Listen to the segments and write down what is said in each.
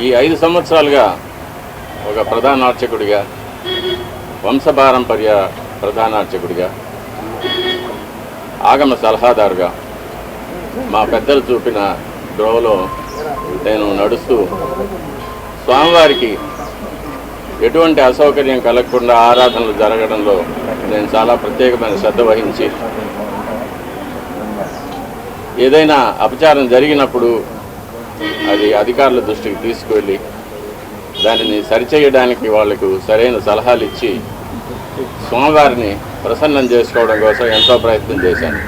ఈ ఐదు సంవత్సరాలుగా ఒక ప్రధాన అర్చకుడిగా వంశపారంపర్య ప్రధాన అర్చకుడిగా ఆగమ సలహాదారుగా మా పెద్దలు చూపిన ద్రోవలో నేను నడుస్తూ స్వామివారికి ఎటువంటి అసౌకర్యం కలగకుండా ఆరాధనలు జరగడంలో నేను చాలా ప్రత్యేకమైన శ్రద్ధ వహించి ఏదైనా అపచారం జరిగినప్పుడు అది అధికారుల దృష్టికి తీసుకువెళ్ళి దానిని సరిచేయడానికి వాళ్ళకు సరైన సలహాలు ఇచ్చి స్వామివారిని ప్రసన్నం చేసుకోవడం కోసం ఎంతో ప్రయత్నం చేశాను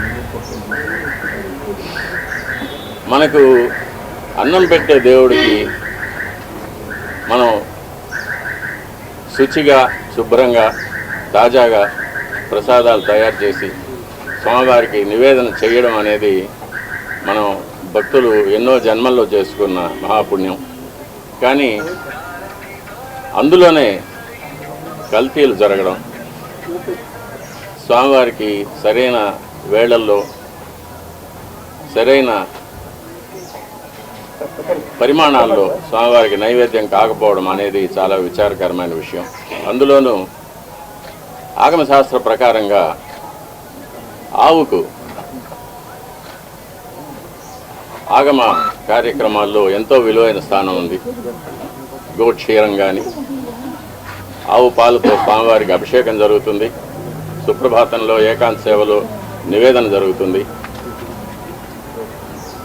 మనకు అన్నం పెట్టే దేవుడికి మనం శుచిగా శుభ్రంగా తాజాగా ప్రసాదాలు తయారు చేసి స్వామివారికి నివేదన చేయడం అనేది మనం భక్తులు ఎన్నో జన్మల్లో చేసుకున్న మహాపుణ్యం. కానీ అందులోనే కల్తీలు జరగడం. స్వామివారికి సరైన వేళల్లో సరైన పరిమాణాల్లో స్వామివారికి నైవేద్యం కాకపోవడం అనేది చాలా విచారకరమైన విషయం. అందులోనూ ఆగమశాస్త్ర ప్రకారంగా ఆవుకు ఆగమ కార్యక్రమాల్లో ఎంతో విలువైన స్థానం ఉంది. గోక్షీరం కానీ ఆవు పాలతో స్వామివారికి అభిషేకం జరుగుతుంది. సుప్రభాతంలో ఏకాంత సేవలో నివేదన జరుగుతుంది.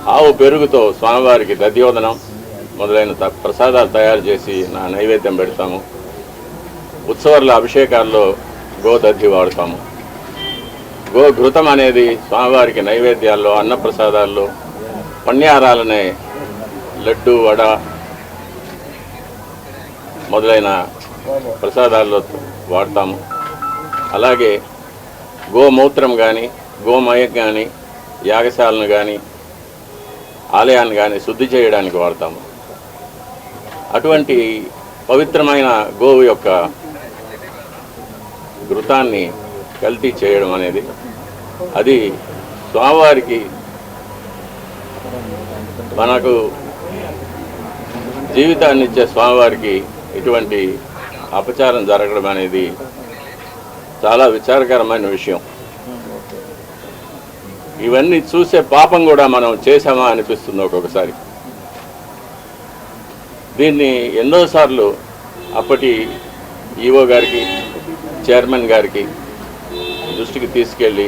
ఆవు పెరుగుతో స్వామివారికి దద్యోదనం మొదలైన త- ప్రసాదాలు తయారు చేసి నా నైవేద్యం పెడతాము. ఉత్సవాల అభిషేకాల్లో గోదద్ది వాడతాము. గో ఘృతం అనేది స్వామివారికి నైవేద్యాల్లో అన్నప్రసాదాల్లో పణ్యారాలనే లడ్డు వడ మొదలైన ప్రసాదాల్లో వాడతాము. అలాగే గోమూత్రం కానీ గోమయం కానీ యాగశాలను కానీ ఆలయాన్ని కానీ శుద్ధి చేయడానికి వాడతాము. అటువంటి పవిత్రమైన గోవు యొక్క ఘృతాన్ని కల్తీ చేయడం అనేది అది స్వామివారికి మనకు జీవితాన్ని ఇచ్చే స్వామివారికి ఇటువంటి అపచారం జరగడం అనేది చాలా విచారకరమైన విషయం. ఇవన్నీ చూసే పాపం కూడా మనం చేశామా అనిపిస్తుంది ఒక్కొక్కసారి. దీన్ని ఎన్నోసార్లు అప్పటి ఈఓ గారికి చైర్మన్ గారికి దృష్టికి తీసుకెళ్ళి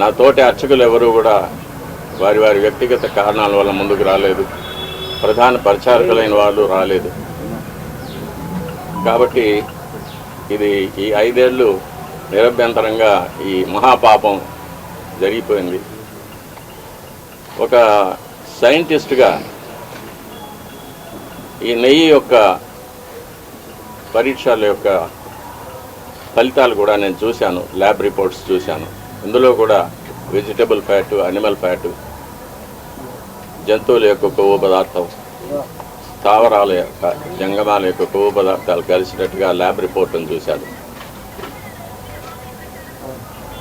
నా తోటి అర్చకులు ఎవరూ కూడా వారి వారి వ్యక్తిగత కారణాల వల్ల ముందుకు రాలేదు. ప్రధాన పరిచారకులైన వాళ్ళు రాలేదు. కాబట్టి ఇది ఈ ఐదేళ్ళు నిరభ్యంతరంగా ఈ మహాపాపం జరిగిపోయింది. ఒక సైంటిస్ట్గా ఈ నెయ్యి యొక్క పరీక్షల యొక్క ఫలితాలు కూడా నేను చూశాను ల్యాబ్ రిపోర్ట్స్ చూశాను. ఇందులో కూడా వెజిటబుల్ ఫ్యాట్ అనిమల్ ఫ్యాట్ జంతువుల యొక్క కొవ్వు పదార్థం స్థావరాల యొక్క జంగమాల యొక్క కొవ్వు పదార్థాలు కలిసినట్టుగా ల్యాబ్ రిపోర్టును చూశాను.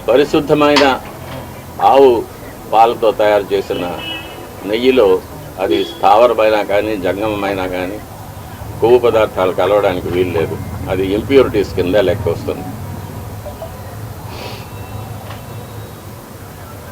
పరిశుద్ధమైన ఆవు పాలతో తయారు చేసిన నెయ్యిలో అది స్థావరమైనా కానీ జంగమైనా కానీ కొవ్వు పదార్థాలు కలవడానికి వీలు లేదు అది ఇంప్యూరిటీస్ కింద లెక్క వస్తుంది.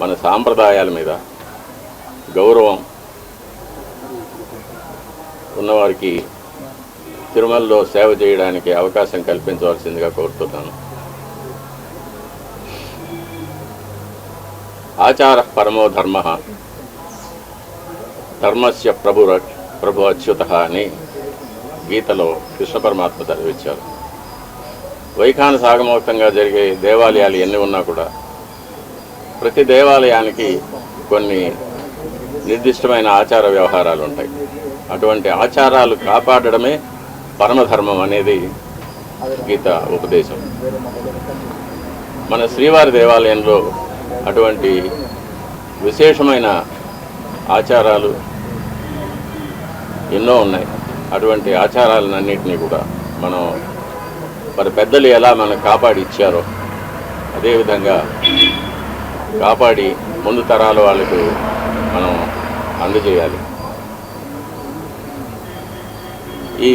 మన సాంప్రదాయాల మీద గౌరవం ఉన్నవారికి తిరుమలలో సేవ చేయడానికి అవకాశం కల్పించవలసిందిగా కోరుతున్నాను. ఆచార పరమో ధర్మ ధర్మస్య ప్రభు ప్రభు అచ్యుత అని గీతలో కృష్ణ పరమాత్మ చదివించారు వైఖాన సాగమోక్తంగా జరిగే దేవాలయాలు ఎన్ని ఉన్నా కూడా ప్రతి దేవాలయానికి కొన్ని నిర్దిష్టమైన ఆచార వ్యవహారాలు ఉంటాయి. అటువంటి ఆచారాలు కాపాడడమే పరమధర్మం అనేది గీత ఉపదేశం. మన శ్రీవారి దేవాలయంలో అటువంటి విశేషమైన ఆచారాలు ఎన్నో ఉన్నాయి. అటువంటి ఆచారాలన్నింటినీ కూడా మనం మరి పెద్దలు ఎలా మనకు కాపాడి ఇచ్చారో అదేవిధంగా కాపాడి ముందు తరాల వాళ్ళకు మనం అందజేయాలి. ఈ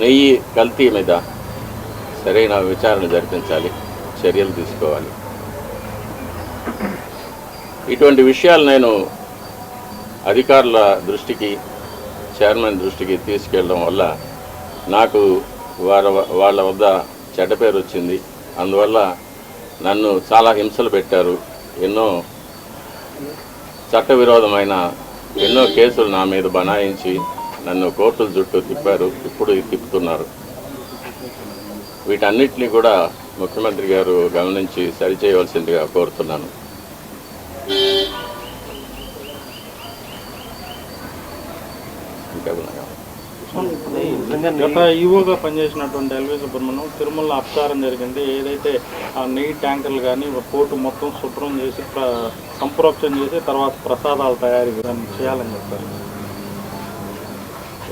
నెయ్యి కల్తీ మీద సరైన విచారణ జరిపించాలి చర్యలు తీసుకోవాలి. ఇటువంటి విషయాలు నేను అధికారుల దృష్టికి చైర్మన్ దృష్టికి తీసుకెళ్ళడం వల్ల నాకు వారి వాళ్ళ వద్ద చెడ్డ పేరు వచ్చింది. అందువల్ల నన్ను చాలా హింసలు పెట్టారు. ఎన్నో చట్టవిరోధమైన ఎన్నో కేసులు నా మీద బనాయించి నన్ను కోర్టుల చుట్టూ తిప్పారు. ఇప్పుడు తిప్పుతున్నారు. వీటన్నిటిని కూడా ముఖ్యమంత్రి గారు గమనించి సరిచేయవలసిందిగా కోరుతున్నాను. ఇంకా గత ఈవోగా పనిచేసినటువంటి ఎల్వి సుబ్రహ్మణ్యం తిరుమల అపచారం జరిగింది. ఏదైతే ఆ నెయ్యి ట్యాంకర్లు కానీ పోటు మొత్తం శుభ్రం చేసి ప్ర- సంప్రోక్షణ చేసి తర్వాత ప్రసాదాలు తయారీ చేయాలని చెప్పారు.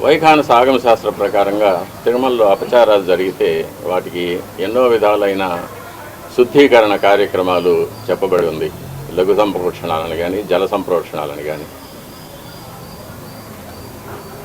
వైఖాన సాగమ శాస్త్ర ప్రకారంగా తిరుమలలో అపచారాలు జరిగితే వాటికి ఎన్నో విధాలైన శుద్ధీకరణ కార్యక్రమాలు చెప్పబడి ఉంది. లఘు సంప్రోక్షణాలని కానీ జల సంప్రోక్షణాలని కానీ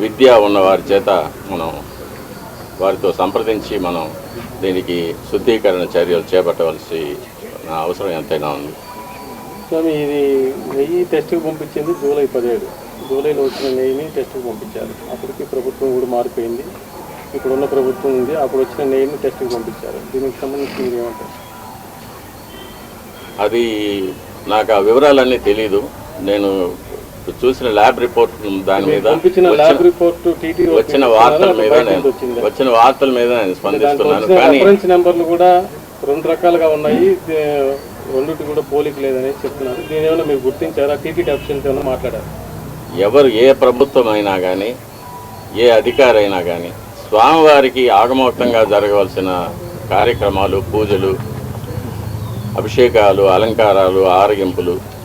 విద్య ఉన్న వారి చేత మనం వారితో సంప్రదించి మనం దీనికి శుద్ధీకరణ చర్యలు చేపట్టవలసి అవసరం ఎంతైనా ఉంది. స్వామి ఇది నెయ్యి టెస్ట్కి పంపించింది జూలై పదిహేడు. జూలైలో వచ్చిన నెయ్యిని టెస్ట్కి పంపించారు. అప్పటికి ప్రభుత్వం కూడా మారిపోయింది. ఇప్పుడున్న ప్రభుత్వం ఉంది. అప్పుడు వచ్చిన నెయ్యిని టెస్ట్కి పంపించారు. దీనికి సంబంధించి మీరు ఏమంటారు? అది నాకు ఆ వివరాలన్నీ తెలీదు. నేను చూసిన ల్యాబ్ రిపోర్ట్ దాని మీద వచ్చిన- రిపోర్ట్ టీటీ వచ్చిన వార్తల మీద నేను వచ్చిన వార్తల మీద నేను స్పందిస్తున్నాను. కానీ నెంబర్లు కూడా రెండు రకాలుగా ఉన్నాయి. రెండిటి కూడా పోలిక లేదని చెప్తున్నారు. దీని ఏమైనా మీరు గుర్తించారా? టీటీడీ అఫీషియల్స్ ఏమైనా మాట్లాడారు? ఎవరు ఏ ప్రభుత్వం అయినా కానీ ఏ అధికారి అయినా కానీ స్వామివారికి ఆగమోక్తంగా జరగవలసిన కార్యక్రమాలు పూజలు అభిషేకాలు అలంకారాలు ఆరగింపులు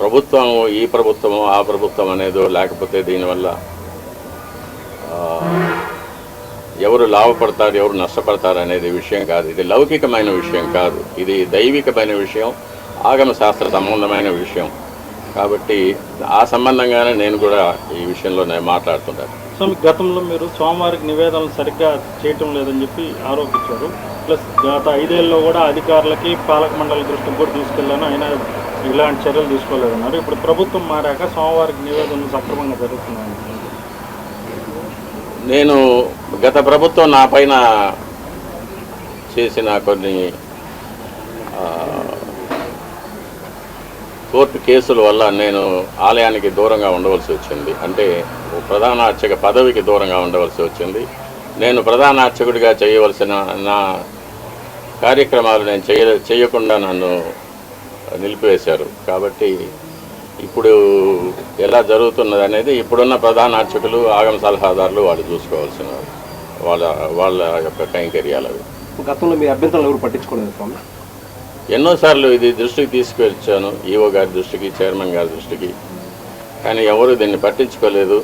ప్రభుత్వం ఈ ప్రభుత్వము ఆ ప్రభుత్వం అనేదో లేకపోతే దీనివల్ల ఎవరు లాభపడతారు ఎవరు నష్టపడతారు అనేది విషయం కాదు. ఇది లౌకికమైన విషయం కాదు. ఇది దైవికమైన విషయం ఆగమ శాస్త్ర సంబంధమైన విషయం. కాబట్టి ఆ సంబంధంగానే నేను కూడా ఈ విషయంలో నేను మాట్లాడుతున్నాను సో గతంలో మీరు స్వామివారికి నివేదనలు సరిగ్గా చేయటం లేదని చెప్పి ఆరోపించారు. ప్లస్ గత ఐదేళ్ళలో కూడా అధికారులకి పాలక మండలి దృష్టికి కూడా తీసుకెళ్ళాను. అయినా ఇలాంటి చర్యలు తీసుకోలేదన్నారు ఇప్పుడు ప్రభుత్వం మారాక సోమవారికి నివేదనలు సక్రమంగా జరుగుతున్నాయి నేను గత ప్రభుత్వం నా పైన చేసిన కొన్ని కోర్టు కేసుల వల్ల నేను ఆలయానికి దూరంగా ఉండవలసి వచ్చింది. అంటే ప్రధాన అర్చక పదవికి దూరంగా ఉండవలసి వచ్చింది. నేను ప్రధాన అర్చకుడిగా చేయవలసిన నా కార్యక్రమాలు నేను చేయ చేయకుండా నన్ను నిలిపివేశారు. కాబట్టి ఇప్పుడు ఎలా జరుగుతున్నది అనేది ఇప్పుడున్న ప్రధాన అర్చకులు ఆగమ సలహాదారులు వాళ్ళు చూసుకోవాల్సిన వాళ్ళ వాళ్ళ యొక్క కైంకర్యాలు అవి. గతంలో మీ అభ్యంతరాలు ఎవరు పట్టించుకోలేదు స్వామి? ఎన్నోసార్లు ఇది దృష్టికి తీసుకువచ్చాను ఈఓ గారి దృష్టికి చైర్మన్ గారి దృష్టికి. కానీ ఎవరు దీన్ని పట్టించుకోలేదు.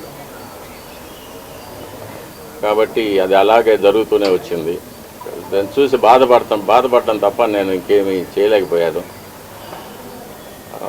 కాబట్టి అది అలాగే జరుగుతూనే వచ్చింది. దాన్ని చూసి బాధపడతాం బాధపడటం తప్ప నేను ఇంకేమీ చేయలేకపోయాను ఆ,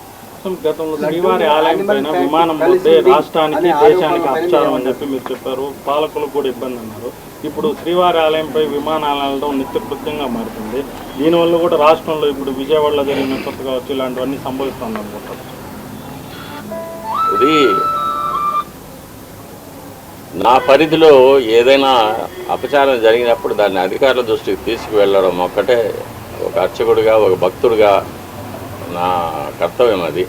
స్వామి, గతంలో శ్రీవారి ఆలయం పైన విమానం పోతే రాష్ట్రానికి దేశానికి అపచారం అని చెప్పి మీరు చెప్పారు. పాలకులకు కూడా ఇబ్బంది అన్నారు. ఇప్పుడు శ్రీవారి ఆలయంపై విమానాలతో నిత్యకృత్యంగా మారుతుంది. దీనివల్ల కూడా రాష్ట్రంలో ఇప్పుడు విజయవాడలో జరిగిన కొత్త కావచ్చు ఇలాంటివన్నీ సంభవిస్తుంది అనుకుంటారు ఇది నా పరిధిలో ఏదైనా అపచారం జరిగినప్పుడు దాన్ని అధికారుల దృష్టికి తీసుకువెళ్ళడం ఒక్కటే. ఒక అర్చకుడిగా ఒక భక్తుడిగా నా కర్తవ్యం అది.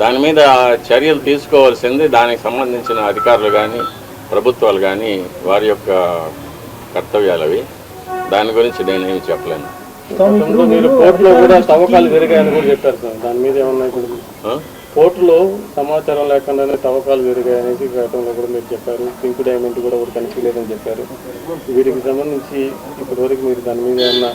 దాని మీద చర్యలు తీసుకోవాల్సింది దానికి సంబంధించిన అధికారులు కానీ ప్రభుత్వాలు కానీ వారి యొక్క కర్తవ్యాలు అవి. దాని గురించి నేనేమి చెప్పలేను. మీరు కోర్టులో కూడా తవ్వకాలు జరిగాయని కూడా చెప్పారు సార్. దాని మీద ఏమన్నా ఇప్పుడు? కోర్టులో సమాచారం లేకుండానే తవ్వకాలు జరిగాయనేసి గతంలో కూడా మీరు చెప్పారు. పింక్ డైమండ్ కూడా ఒకటి కనిపించలేదని చెప్పారు. వీటికి సంబంధించి ఇప్పటివరకు మీరు దాని మీద ఏమన్నా